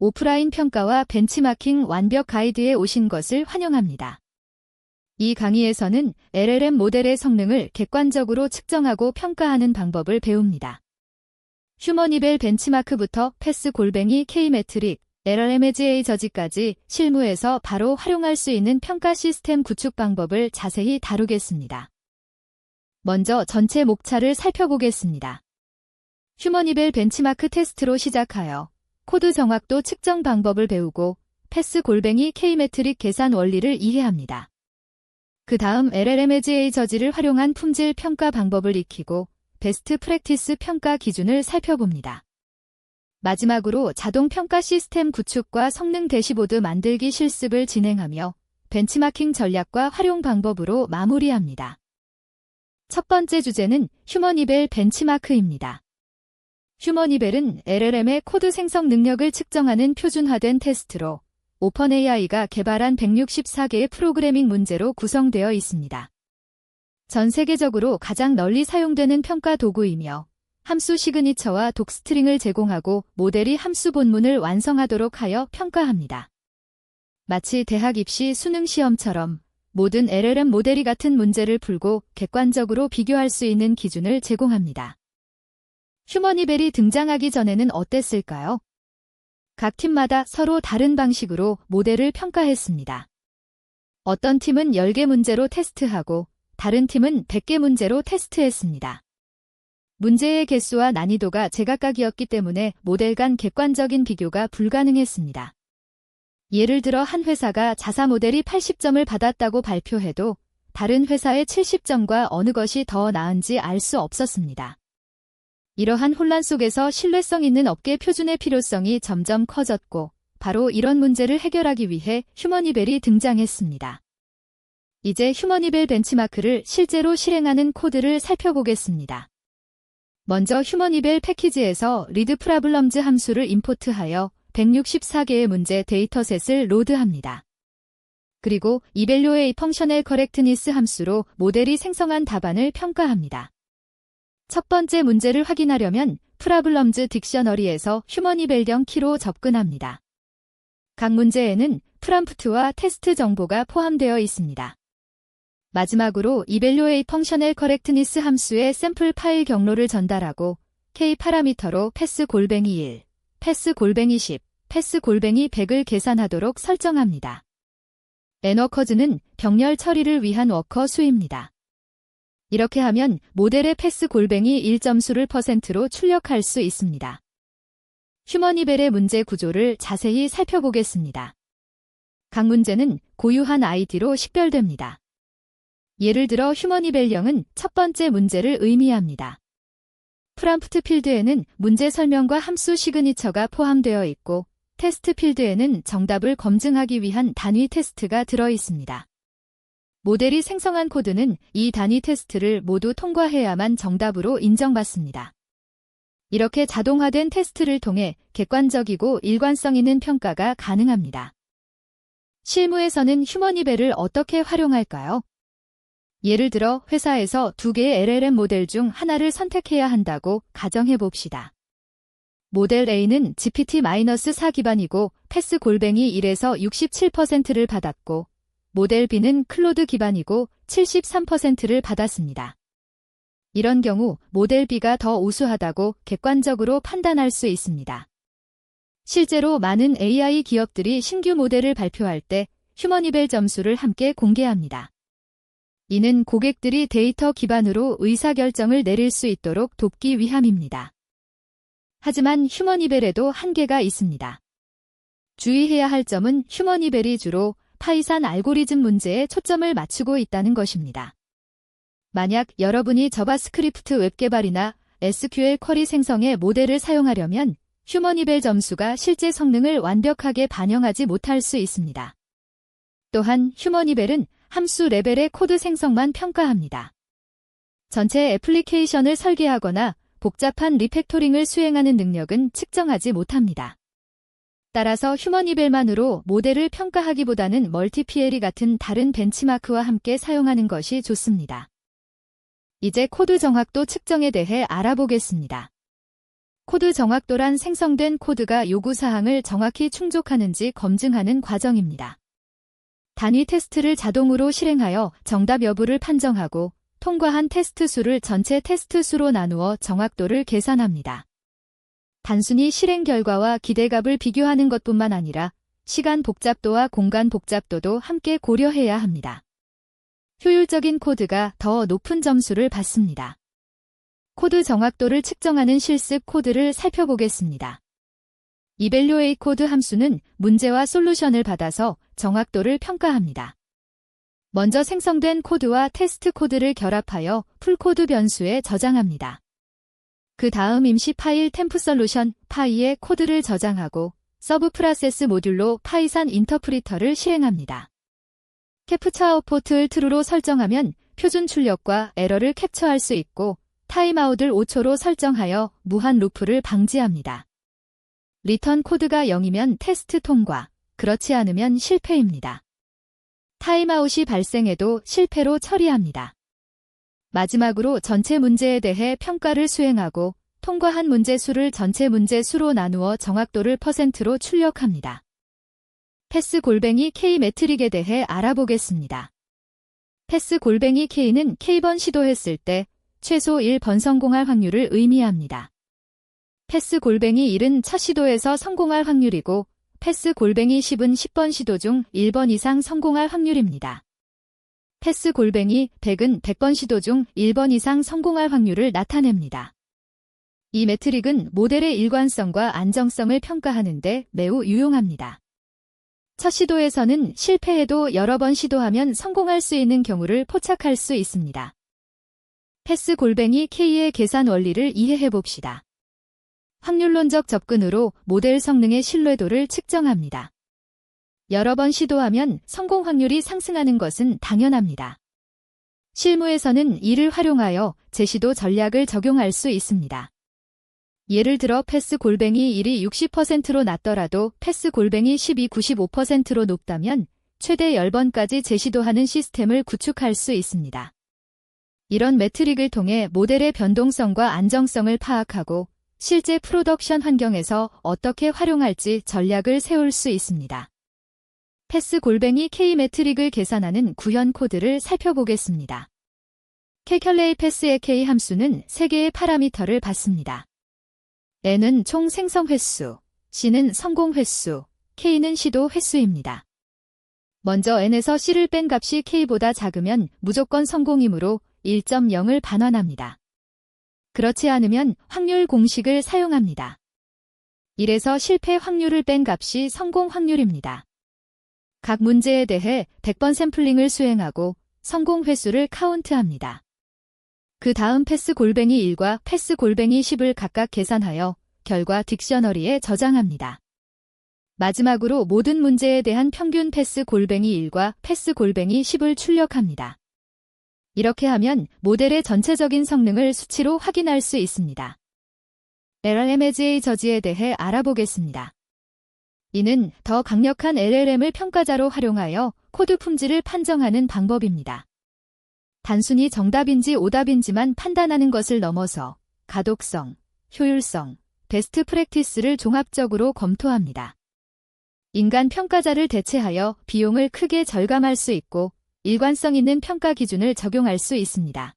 오프라인 평가와 벤치마킹 완벽 가이드에 오신 것을 환영합니다. 이 강의에서는 LLM 모델의 성능을 객관적으로 측정하고 평가하는 방법을 배웁니다. 휴머니벨 벤치마크부터 패스 골뱅이 K매트릭, LLMAGA 저지까지 실무에서 바로 활용할 수 있는 평가 시스템 구축 방법을 자세히 다루겠습니다. 먼저 전체 목차를 살펴보겠습니다. 휴머니벨 벤치마크 테스트로 시작하여 코드 정확도 측정 방법을 배우고 패스 골뱅이 K매트릭 계산 원리를 이해합니다. 그 다음 LLMAGA 저지를 활용한 품질 평가 방법을 익히고 베스트 프랙티스 평가 기준을 살펴봅니다. 마지막으로 자동 평가 시스템 구축과 성능 대시보드 만들기 실습을 진행하며 벤치마킹 전략과 활용 방법으로 마무리합니다. 첫 번째 주제는 휴머니벨 벤치마크입니다. 휴머니벨은 LLM의 코드 생성 능력을 측정하는 표준화된 테스트로 오펀AI가 개발한 164개의 프로그래밍 문제로 구성되어 있습니다. 전 세계적으로 가장 널리 사용되는 평가 도구이며 함수 시그니처와 독스트링을 제공하고 모델이 함수 본문을 완성하도록 하여 평가합니다. 마치 대학 입시 수능 시험처럼 모든 LLM 모델이 같은 문제를 풀고 객관적으로 비교할 수 있는 기준을 제공합니다. 휴머니벨이 등장하기 전에는 어땠을까요? 각 팀마다 서로 다른 방식으로 모델을 평가했습니다. 어떤 팀은 10개 문제로 테스트하고 다른 팀은 100개 문제로 테스트했습니다. 문제의 개수와 난이도가 제각각이었기 때문에 모델 간 객관적인 비교가 불가능했습니다. 예를 들어 한 회사가 자사 모델이 80점을 받았다고 발표해도 다른 회사의 70점과 어느 것이 더 나은지 알 수 없었습니다. 이러한 혼란 속에서 신뢰성 있는 업계 표준의 필요성이 점점 커졌고 바로 이런 문제를 해결하기 위해 휴머니벨이 등장했습니다. 이제 휴머니벨 벤치마크를 실제로 실행하는 코드를 살펴보겠습니다. 먼저 휴머니벨 패키지에서 리드 프라블럼즈 함수를 임포트하여 164개의 문제 데이터셋을 로드합니다. 그리고 이벨료의 펑셔널 커렉트니스 함수로 모델이 생성한 답안을 평가합니다. 첫 번째 문제를 확인하려면 프라블럼즈 딕셔너리에서 휴머니벨령 키로 접근합니다. 각 문제에는 프람프트와 테스트 정보가 포함되어 있습니다. 마지막으로 이벨료에이 펑셔널 커렉트니스 함수의 샘플 파일 경로를 전달하고 K 파라미터로 패스 골뱅이 1, 패스 골뱅이 10, 패스 골뱅이 100을 계산하도록 설정합니다. 엔워커즈는 병렬 처리를 위한 워커 수입니다. 이렇게 하면 모델의 패스 골뱅이 1점수를 퍼센트로 출력할 수 있습니다. 휴머니벨의 문제 구조를 자세히 살펴보겠습니다. 각 문제는 고유한 아이디로 식별됩니다. 예를 들어 휴머니벨령은 첫 번째 문제를 의미합니다. 프람프트 필드에는 문제 설명과 함수 시그니처가 포함되어 있고 테스트 필드에는 정답을 검증하기 위한 단위 테스트가 들어 있습니다. 모델이 생성한 코드는 이 단위 테스트를 모두 통과해야만 정답으로 인정받습니다. 이렇게 자동화된 테스트를 통해 객관적이고 일관성 있는 평가가 가능합니다. 실무에서는 휴머니벨을 어떻게 활용할까요? 예를 들어 회사에서 두 개의 LLM 모델 중 하나를 선택해야 한다고 가정해 봅시다. 모델 A는 GPT-4 기반이고 패스 골뱅이 1에서 67%를 받았고 모델 B는 클로드 기반이고 73%를 받았습니다. 이런 경우 모델 B가 더 우수하다고 객관적으로 판단할 수 있습니다. 실제로 많은 AI 기업들이 신규 모델을 발표할 때 휴머니벨 점수를 함께 공개합니다. 이는 고객들이 데이터 기반으로 의사결정을 내릴 수 있도록 돕기 위함입니다. 하지만 휴머니벨에도 한계가 있습니다. 주의해야 할 점은 휴머니벨이 주로 파이산 알고리즘 문제에 초점을 맞추고 있다는 것입니다. 만약 여러분이 저바스크립트 웹 개발이나 SQL 쿼리 생성의 모델을 사용하려면 휴머니벨 점수가 실제 성능을 완벽하게 반영하지 못할 수 있습니다. 또한 휴머니벨은 함수 레벨의 코드 생성만 평가합니다. 전체 애플리케이션을 설계하거나 복잡한 리팩토링을 수행하는 능력은 측정하지 못합니다. 따라서 휴머니벨만으로 모델을 평가하기보다는 멀티피에리 같은 다른 벤치마크와 함께 사용하는 것이 좋습니다. 이제 코드 정확도 측정에 대해 알아보겠습니다. 코드 정확도란 생성된 코드가 요구사항을 정확히 충족하는지 검증하는 과정입니다. 단위 테스트를 자동으로 실행하여 정답 여부를 판정하고 통과한 테스트 수를 전체 테스트 수로 나누어 정확도를 계산합니다. 단순히 실행 결과와 기대값을 비교하는 것뿐만 아니라 시간 복잡도와 공간 복잡도도 함께 고려해야 합니다. 효율적인 코드가 더 높은 점수를 받습니다. 코드 정확도를 측정하는 실습 코드를 살펴보겠습니다. 이벨류에이 코드 함수는 문제와 솔루션을 받아서 정확도를 평가합니다. 먼저 생성된 코드와 테스트 코드를 결합하여 풀코드 변수에 저장합니다. 그 다음 임시 파일 템프솔루션 파이에 코드를 저장하고 서브 프라세스 모듈로 파이산 인터프리터를 실행합니다. 캡처 아웃포트를 true로 설정하면 표준 출력과 에러를 캡처할 수 있고 타임아웃을 5초로 설정하여 무한 루프를 방지합니다. 리턴 코드가 0이면 테스트 통과, 그렇지 않으면 실패입니다. 타임아웃이 발생해도 실패로 처리합니다. 마지막으로 전체 문제에 대해 평가를 수행하고 통과한 문제 수를 전체 문제 수로 나누어 정확도를 퍼센트로 출력합니다. 패스 골뱅이 K 매트릭에 대해 알아보겠습니다. 패스 골뱅이 K는 K번 시도했을 때 최소 1번 성공할 확률을 의미합니다. 패스 골뱅이 1은 첫 시도에서 성공할 확률이고 패스 골뱅이 10은 10번 시도 중 1번 이상 성공할 확률입니다. 패스 골뱅이 100은 100번 시도 중 1번 이상 성공할 확률을 나타냅니다. 이 매트릭은 모델의 일관성과 안정성을 평가하는데 매우 유용합니다. 첫 시도에서는 실패해도 여러 번 시도하면 성공할 수 있는 경우를 포착할 수 있습니다. 패스 골뱅이 K의 계산 원리를 이해해 봅시다. 확률론적 접근으로 모델 성능의 신뢰도를 측정합니다. 여러 번 시도하면 성공 확률이 상승하는 것은 당연합니다. 실무에서는 이를 활용하여 제시도 전략을 적용할 수 있습니다. 예를 들어 패스 골뱅이 1이 60%로 낮더라도 패스 골뱅이 10이 95%로 높다면 최대 10번까지 재시도하는 시스템을 구축할 수 있습니다. 이런 매트릭을 통해 모델의 변동성과 안정성을 파악하고 실제 프로덕션 환경에서 어떻게 활용할지 전략을 세울 수 있습니다. 패스 골뱅이 K 매트릭을 계산하는 구현 코드를 살펴보겠습니다. 캐컬레이 패스의 K 함수는 3개의 파라미터를 받습니다. N은 총 생성 횟수, C는 성공 횟수, K는 시도 횟수입니다. 먼저 N에서 C를 뺀 값이 K보다 작으면 무조건 성공이므로 1.0을 반환합니다. 그렇지 않으면 확률 공식을 사용합니다. 1에서 실패 확률을 뺀 값이 성공 확률입니다. 각 문제에 대해 100번 샘플링을 수행하고 성공 횟수를 카운트합니다. 그 다음 패스 골뱅이 1과 패스 골뱅이 10을 각각 계산하여 결과 딕셔너리에 저장합니다. 마지막으로 모든 문제에 대한 평균 패스 골뱅이 1과 패스 골뱅이 10을 출력합니다. 이렇게 하면 모델의 전체적인 성능을 수치로 확인할 수 있습니다. LLMAGA 저지에 대해 알아보겠습니다. 이는 더 강력한 LLM을 평가자로 활용하여 코드 품질을 판정하는 방법입니다. 단순히 정답인지 오답인지만 판단하는 것을 넘어서 가독성, 효율성, 베스트 프랙티스를 종합적으로 검토합니다. 인간 평가자를 대체하여 비용을 크게 절감할 수 있고 일관성 있는 평가 기준을 적용할 수 있습니다.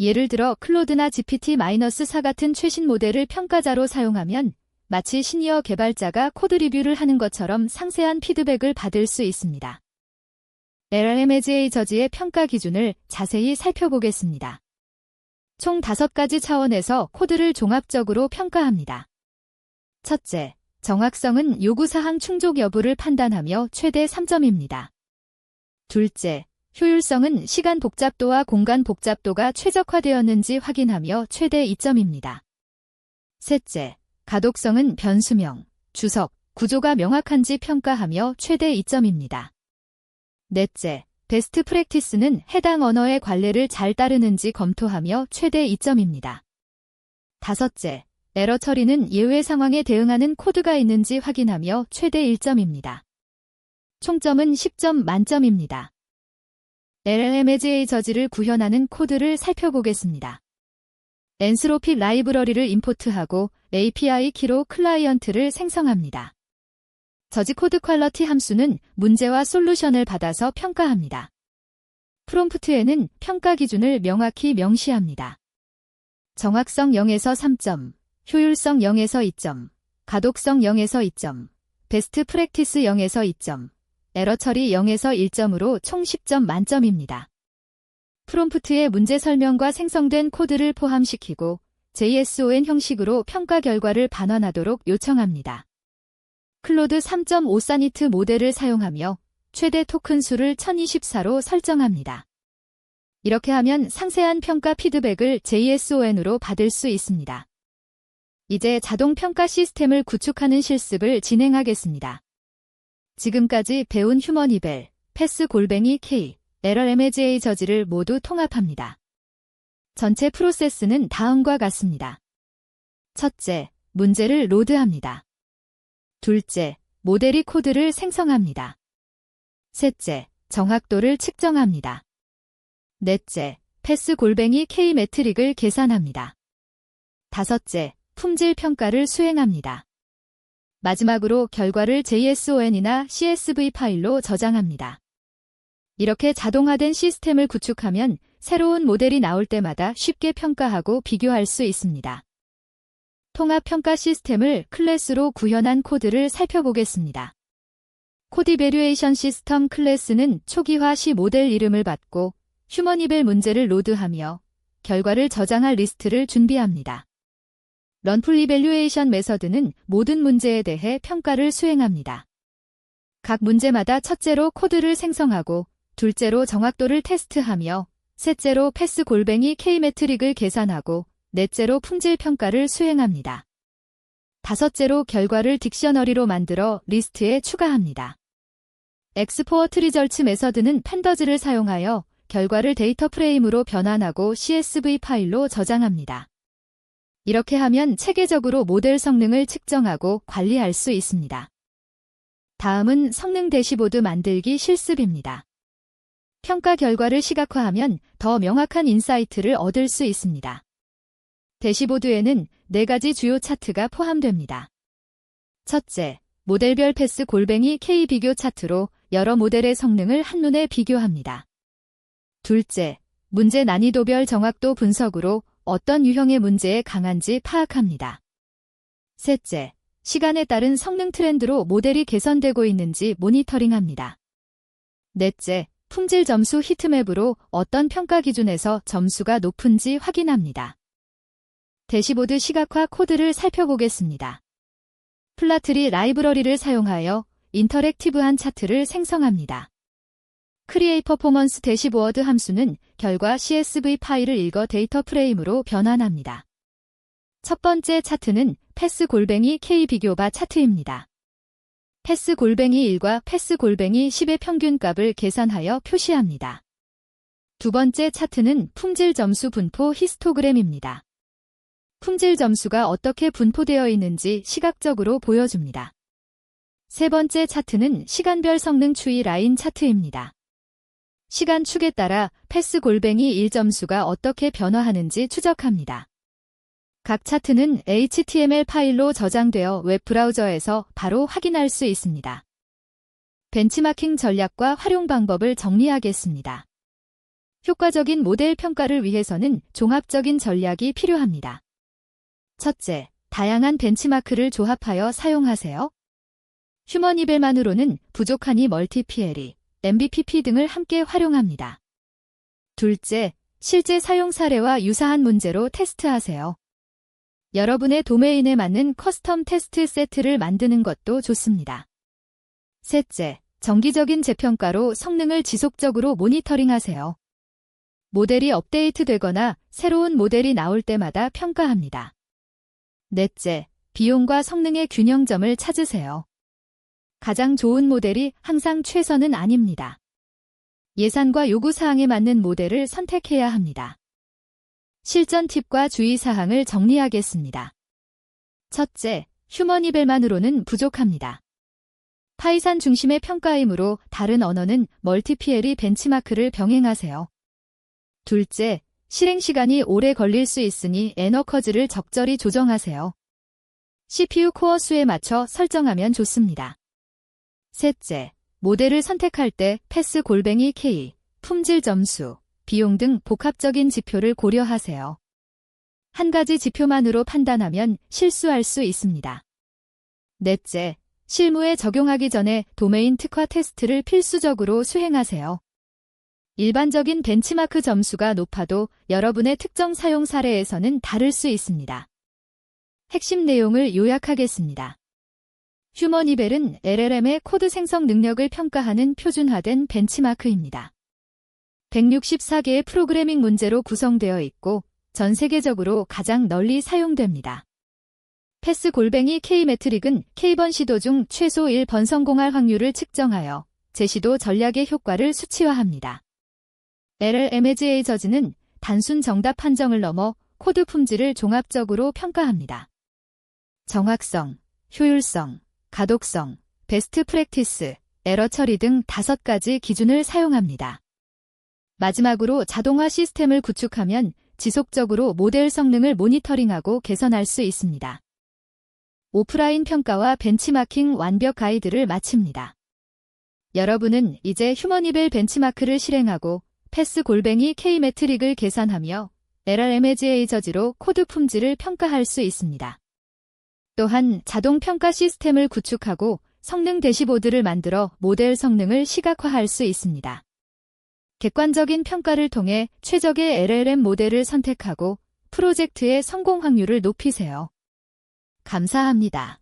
예를 들어 클로드나 GPT-4 같은 최신 모델을 평가자로 사용하면 마치 시니어 개발자가 코드 리뷰를 하는 것처럼 상세한 피드백을 받을 수 있습니다. LLMAGA 저지의 평가 기준을 자세히 살펴보겠습니다. 총 5가지 차원에서 코드를 종합적으로 평가합니다. 첫째, 정확성은 요구사항 충족 여부를 판단하며 최대 3점입니다. 둘째, 효율성은 시간 복잡도와 공간 복잡도가 최적화되었는지 확인하며 최대 2점입니다. 셋째, 가독성은 변수명, 주석, 구조가 명확한지 평가하며 최대 2점입니다. 넷째, 베스트 프랙티스는 해당 언어의 관례를 잘 따르는지 검토하며 최대 2점입니다. 다섯째, 에러 처리는 예외 상황에 대응하는 코드가 있는지 확인하며 최대 1점입니다. 총점은 10점 만점입니다. LLMAGA 저지를 구현하는 코드를 살펴보겠습니다. 엔스로피 라이브러리를 임포트하고 API 키로 클라이언트를 생성합니다. 저지 코드 퀄러티 함수는 문제와 솔루션을 받아서 평가합니다. 프롬프트에는 평가 기준을 명확히 명시합니다. 정확성 0에서 3점, 효율성 0에서 2점, 가독성 0에서 2점, 베스트 프랙티스 0에서 2점, 에러 처리 0에서 1점으로 총 10점 만점입니다. 프롬프트에 문제 설명과 생성된 코드를 포함시키고 JSON 형식으로 평가 결과를 반환하도록 요청합니다. 클로드 3.5 사니트 모델을 사용하며 최대 토큰 수를 1024로 설정합니다. 이렇게 하면 상세한 평가 피드백을 JSON으로 받을 수 있습니다. 이제 자동 평가 시스템을 구축하는 실습을 진행하겠습니다. 지금까지 배운 휴머니벨, 패스 골뱅이 K, LRMAGA 저지를 모두 통합합니다. 전체 프로세스는 다음과 같습니다. 첫째, 문제를 로드합니다. 둘째, 모델이 코드를 생성합니다. 셋째, 정확도를 측정합니다. 넷째, 패스 골뱅이 K 매트릭을 계산합니다. 다섯째, 품질 평가를 수행합니다. 마지막으로 결과를 JSON이나 CSV 파일로 저장합니다. 이렇게 자동화된 시스템을 구축하면 새로운 모델이 나올 때마다 쉽게 평가하고 비교할 수 있습니다. 통합 평가 시스템을 클래스로 구현한 코드를 살펴보겠습니다. 코드 이베류에이션 시스템 클래스는 초기화 시 모델 이름을 받고 휴머니벨 문제를 로드하며 결과를 저장할 리스트를 준비합니다. 런풀 이벨류에이션 메서드는 모든 문제에 대해 평가를 수행합니다. 각 문제마다 첫째로 코드를 생성하고 둘째로 정확도를 테스트하며 셋째로 패스 골뱅이 K 매트릭을 계산하고 넷째로 품질 평가를 수행합니다. 다섯째로 결과를 딕셔너리로 만들어 리스트에 추가합니다. 엑스포어트 리절츠 메서드는 팬더즈를 사용하여 결과를 데이터 프레임으로 변환하고 CSV 파일로 저장합니다. 이렇게 하면 체계적으로 모델 성능을 측정하고 관리할 수 있습니다. 다음은 성능 대시보드 만들기 실습입니다. 평가 결과를 시각화하면 더 명확한 인사이트를 얻을 수 있습니다. 대시보드에는 4가지 주요 차트가 포함됩니다. 첫째, 모델별 패스 골뱅이 K 비교 차트로 여러 모델의 성능을 한눈에 비교합니다. 둘째, 문제 난이도별 정확도 분석으로 어떤 유형의 문제에 강한지 파악합니다. 셋째, 시간에 따른 성능 트렌드로 모델이 개선되고 있는지 모니터링합니다. 넷째, 품질 점수 히트맵으로 어떤 평가 기준에서 점수가 높은지 확인합니다. 대시보드 시각화 코드를 살펴보겠습니다. 플라트리 라이브러리를 사용하여 인터랙티브한 차트를 생성합니다. 크리에이 퍼포먼스 대시보어드 함수는 결과 CSV 파일을 읽어 데이터 프레임으로 변환합니다. 첫 번째 차트는 패스 골뱅이 K 비교바 차트입니다. 패스 골뱅이 1과 패스 골뱅이 10의 평균값을 계산하여 표시합니다. 두 번째 차트는 품질 점수 분포 히스토그램입니다. 품질 점수가 어떻게 분포되어 있는지 시각적으로 보여줍니다. 세 번째 차트는 시간별 성능 추이 라인 차트입니다. 시간 축에 따라 패스 골뱅이 1점수가 어떻게 변화하는지 추적합니다. 각 차트는 HTML 파일로 저장되어 웹브라우저에서 바로 확인할 수 있습니다. 벤치마킹 전략과 활용 방법을 정리하겠습니다. 효과적인 모델 평가를 위해서는 종합적인 전략이 필요합니다. 첫째, 다양한 벤치마크를 조합하여 사용하세요. 휴머니벨만으로는 부족하니 멀티피에리, MBPP 등을 함께 활용합니다. 둘째, 실제 사용 사례와 유사한 문제로 테스트하세요. 여러분의 도메인에 맞는 커스텀 테스트 세트를 만드는 것도 좋습니다. 셋째, 정기적인 재평가로 성능을 지속적으로 모니터링하세요. 모델이 업데이트되거나 새로운 모델이 나올 때마다 평가합니다. 넷째, 비용과 성능의 균형점을 찾으세요. 가장 좋은 모델이 항상 최선은 아닙니다. 예산과 요구사항에 맞는 모델을 선택해야 합니다. 실전 팁과 주의사항을 정리하겠습니다. 첫째, 휴머니벨만으로는 부족합니다. 파이산 중심의 평가이므로 다른 언어는 멀티피엘이 벤치마크를 병행하세요. 둘째, 실행 시간이 오래 걸릴 수 있으니 에너커즈를 적절히 조정하세요. CPU 코어 수에 맞춰 설정하면 좋습니다. 셋째, 모델을 선택할 때 패스 골뱅이 K, 품질 점수, 비용 등 복합적인 지표를 고려하세요. 한 가지 지표만으로 판단하면 실수할 수 있습니다. 넷째, 실무에 적용하기 전에 도메인 특화 테스트를 필수적으로 수행하세요. 일반적인 벤치마크 점수가 높아도 여러분의 특정 사용 사례에서는 다를 수 있습니다. 핵심 내용을 요약하겠습니다. 휴머니벨은 LLM의 코드 생성 능력을 평가하는 표준화된 벤치마크입니다. 164개의 프로그래밍 문제로 구성되어 있고 전 세계적으로 가장 널리 사용됩니다. 패스 골뱅이 K 매트릭은 K번 시도 중 최소 1번 성공할 확률을 측정하여 제시도 전략의 효과를 수치화합니다. LLM의 저지는 단순 정답 판정을 넘어 코드 품질을 종합적으로 평가합니다. 정확성, 효율성, 가독성, 베스트 프랙티스, 에러 처리 등 다섯 가지 기준을 사용합니다. 마지막으로 자동화 시스템을 구축하면 지속적으로 모델 성능을 모니터링하고 개선할 수 있습니다. 오프라인 평가와 벤치마킹 완벽 가이드를 마칩니다. 여러분은 이제 휴머니벨 벤치마크를 실행하고 패스 골뱅이 K 매트릭을 계산하며 LRMAGA 저지로 코드 품질을 평가할 수 있습니다. 또한 자동 평가 시스템을 구축하고 성능 대시보드를 만들어 모델 성능을 시각화할 수 있습니다. 객관적인 평가를 통해 최적의 LLM 모델을 선택하고 프로젝트의 성공 확률을 높이세요. 감사합니다.